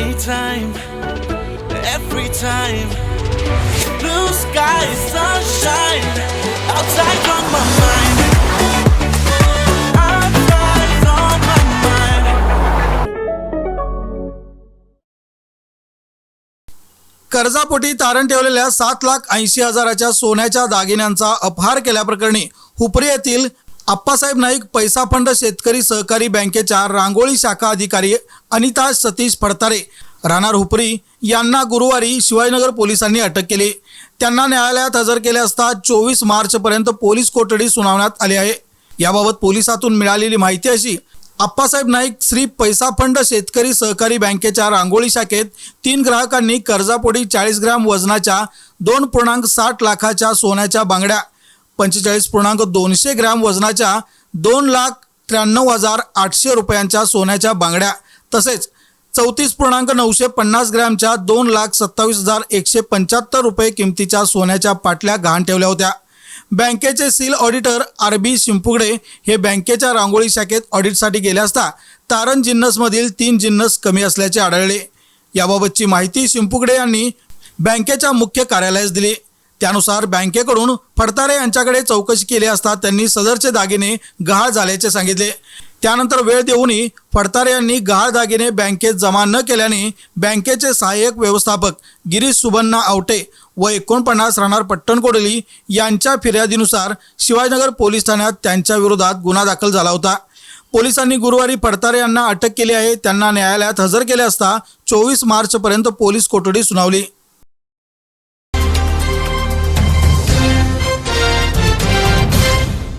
Anytime, every time. Blue sky, sunshine Outside on my mind. कर्जापोटी तारण ठेवलेल्या सात लाख ऐंशी हजाराच्या सोन्याच्या दागिन्यांचा अपहार केल्याप्रकरणी हुपरी येथील आप्पासाहेब नाईक पैसा फंड शेतकरी सहकारी बँकेच्या रांगोळी शाखा अधिकारी अनिता सतीश फडतारे राहणार हुपरी यांना गुरुवारी शिवाजीनगर पोलिसांनी अटक केली. त्यांना न्यायालयात हजर केले असता चोवीस मार्चपर्यंत पोलीस कोठडी सुनावण्यात आली आहे. याबाबत पोलिसातून मिळालेली माहिती अशी आप्पासाहेब नाईक श्री पैसा फंड शेतकरी सहकारी बँकेच्या रांगोळी शाखेत तीन ग्राहकांनी कर्जापोटी चाळीस ग्रॅम वजनाच्या दोन पूर्णांक साठ लाखाच्या सोन्याच्या बांगड्या पंचेचाळीस पूर्णांक दोनशे ग्रॅम वजनाच्या दोन लाख त्र्याण्णव हजार आठशे रुपयांच्या सोन्याच्या बांगड्या तसेच चौतीस पूर्णांक नऊशे पन्नास ग्रॅमच्या दोन लाख सत्तावीस हजार एकशे पंच्याहत्तर रुपये किमतीच्या सोन्याच्या पाटल्या गहाण ठेवल्या होत्या. बँकेचे seal auditor R B Shimpugade हे बँकेच्या रांगोळी शाखेत ऑडिटसाठी गेले असता तारण जिन्नसमधील तीन जिन्नस कमी असल्याचे आढळले. याबाबतची माहिती शिंपुगडे यांनी बँकेच्या मुख्य कार्यालयास दिली. त्यानुसार बँकेकडून फडतारे यांच्याकडे चौकशी केली असता त्यांनी सदरचे दागिने गहाळ झाल्याचे सांगितले. त्यानंतर वेळ देऊनही फडतारे यांनी गहाळ दागिने बँकेत जमा न केल्याने बँकेचे सहाय्यक व्यवस्थापक गिरीश सुबन्ना आवटे व एकोणपन्नास राहणार पट्टणकोडली यांच्या फिर्यादीनुसार शिवाजीनगर पोलीस ठाण्यात त्यांच्या विरोधात गुन्हा दाखल झाला होता. पोलिसांनी गुरुवारी फडतारे यांना अटक केली आहे. त्यांना न्यायालयात हजर केले असता चोवीस मार्चपर्यंत पोलीस कोठडी सुनावली.